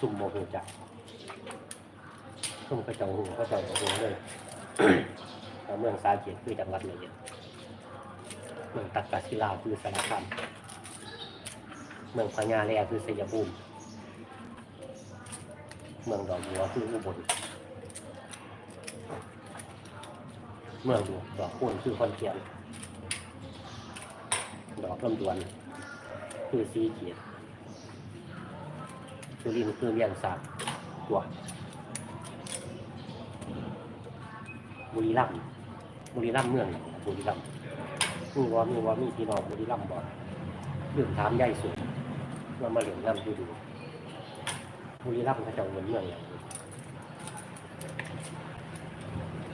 ซุ่มโมโหจักซุ่มกระเจ้าหูกระเจ้าโมโหเลยแล้วเมืองสาเกียรติคือจังหวัดเลยเมืองตักกศิลาคือสารคามเมืองพญาแลคือสยภูมิเมืองดอกบัวคืออุบลเมืองดอกคูนคือคอนเทียนดอกลำดวน คือสีเกียรติ สุรินทร์คือเลี้ยงสัตว์ตัวบุรีรัมย์บุรีรัมย์เมืองบุรีรัมย์มีว่ามีว่ามีพี่น้องบุรีรัมย์บ่เรื่องถามใหญ่สุดว่ามาเหลืองน้ำดูดูบุรีรัมย์เขาเจะเงินเมืองอย่าง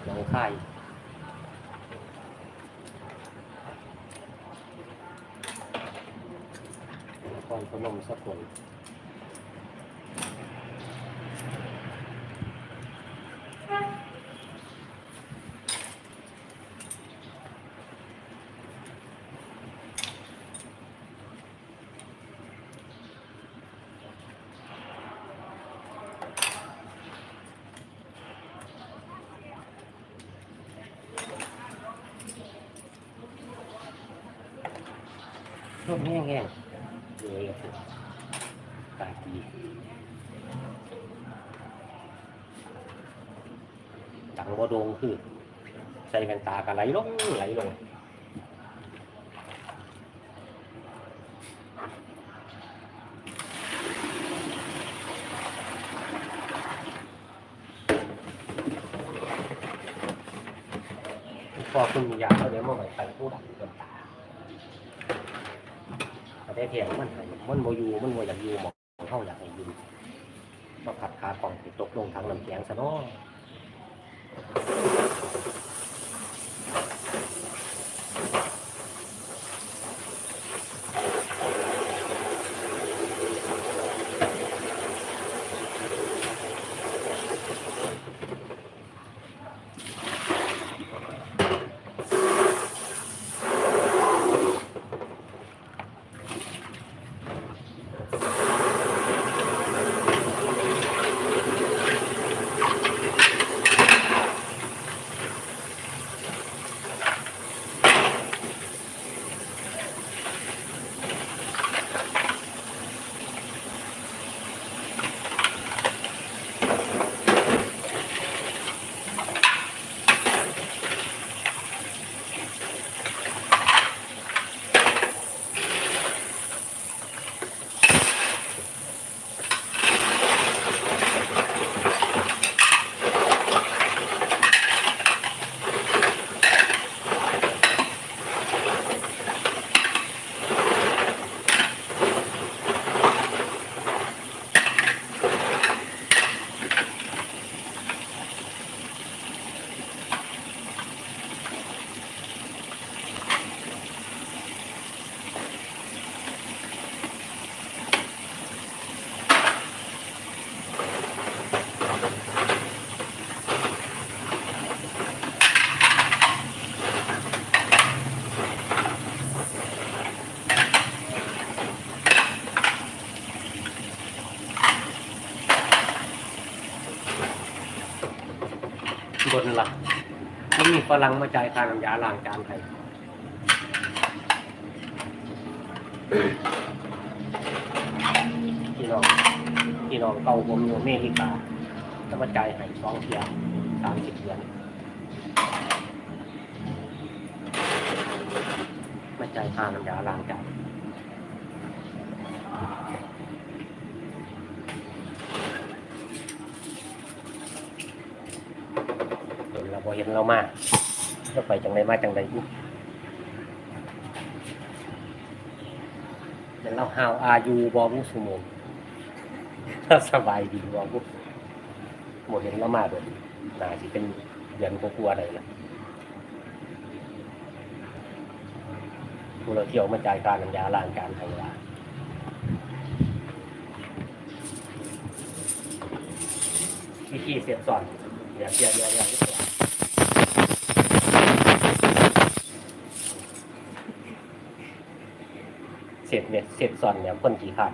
หนองคายนครพนมสกล ลมแห้งแห้งๆเลยอะตาดีดังบ่โดงคือ ใส่แว่นตากันไหลลงไหลลงพอคุณมียาแล้วเดี๋ยวมันไปผู้ดังกิน แต่ได้เพียงมันมันโมยูมันโมอยากอยูหมองเข้าอยากให้อยูมาผัดขาของตกลงทางลำแกงซะเนาะบนหลัก มันมีฝรั่งมาจ่ายค่าน้ำยาล้างจานให้พี่น้องพี่น้องเก่าผมอยู่เมริกาจะมาจ่ายให้สองเทียสามสิบเดือนมาจ่ายค่าน้ำยาล้างจาน เห็นเรามาก็ไปจังไรมาจังไรอีกเป็นเราฮาวอายูบอมุสุโมงเราสบายดีบอมุหมดเห็นเรามาเลยน่าสิเป็นเดือนกลัวอะไรนะกูเราเที่ยวมาจ่ายการน้ำยาล้างการไทยลาวิธีเสียบสอนเดี๋ยวเดี๋ยวเดี๋ยวเดี๋ยว เสร็จเนี่ยเสร็จซอนเนี่ยคนกี่ขาด